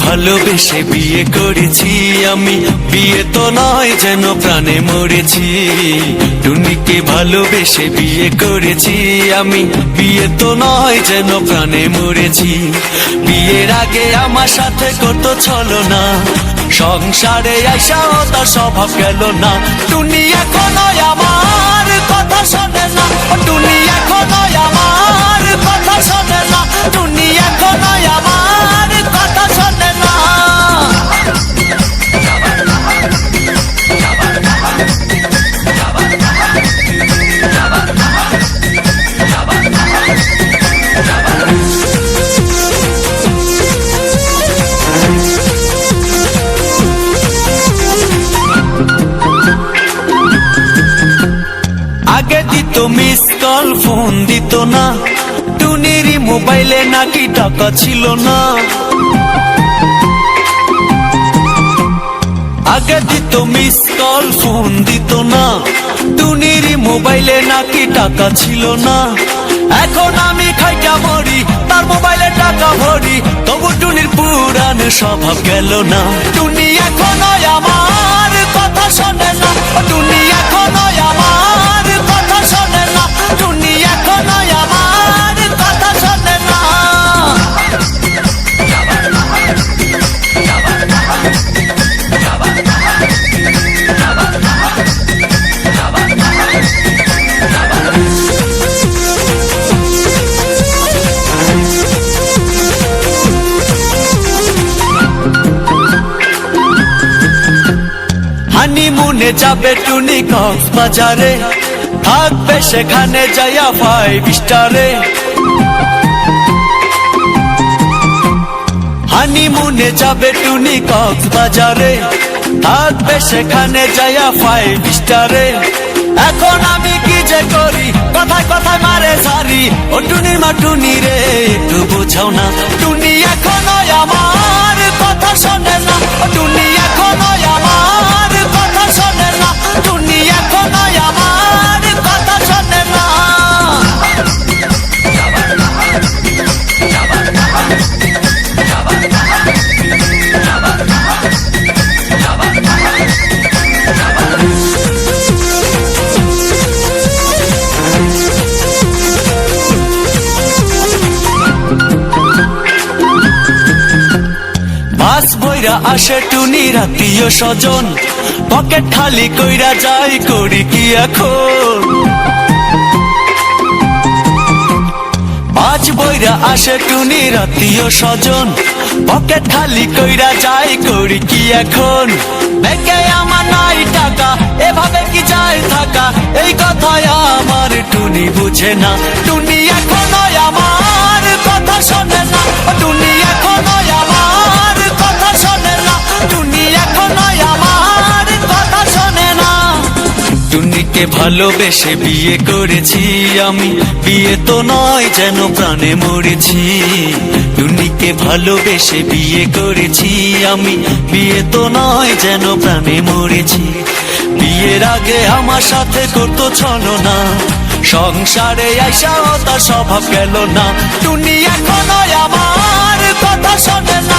ভালোবেসে বিয়ে করেছি আমি। বিয়ে তো নয় যেন প্রাণে মরেছি। টুনিকে ভালোবেসে বিয়ে করেছি আমি। বিয়ে তো নয় যেন প্রাণে মরেছি। বিয়ের আগে আমার সাথে কত ছলো না সংসারে আইসাও তার স্বভাব গেল না। টুনি এখনও আমার কথা শোনে না। টুনি আগে দিত মিস কল ফোন দিত না। টুনির মোবাইলে নাকি টাকা ছিল না। আগে দিত মিস কল ফোন দিত না। টুনির মোবাইলে নাকি টাকা ছিল না। এখন আমি খাইটা মরি তার মোবাইলে টাকা ভরি। তবু টুনির পুরান স্বভাব গেল না। টুনি এখনও আমার কথা শোনে না। টুনি এখনও হানিমুনে যাবে টুনি কক্সবাজারে। থাকবে সেখানে যাইয়া ফাইভ স্টারে হানিমুনে যাবে টুনি কক্সবাজারে। থাকবে সেখানে যাইয়া ফাইভ স্টারে এখন আমি কি যে করি, কথায় কথায় মারে সারি ও টুনির মা টুনি রে, একটু বোঝাও না। টুনি এখনও আমার বাস বইরা আসে টুনি রাত্রিয় স্বজন। পকেট খালি কইরা যাই করি কি এখন? পাঁচ বইরা আসে টুনি রাত্রিয় স্বজন। পকেট খালি কইরা যাই করি কি এখন? ব্যাংকে আমার নাই টাকা, এভাবে কি যায় থাকা? এই কথায় আমার টুনি বুঝে না। টুনি এখনও আমার কথা শোনে না। টুনি এখনও আমার টুনিকে ভালোবেসে বিয়ে করেছি আমি। বিয়ে তো নয় যেন প্রাণে মরেছি। টুনিকে ভালোবেসে বিয়ে করেছি আমি। বিয়ে তো নয় যেন প্রাণে মরেছি। বিয়ের আগে আমার সাথে করতো ছলো না সংসারে আইসাও তার স্বভাব গেল না। টুনি এখনও আমার কথা শোনে না।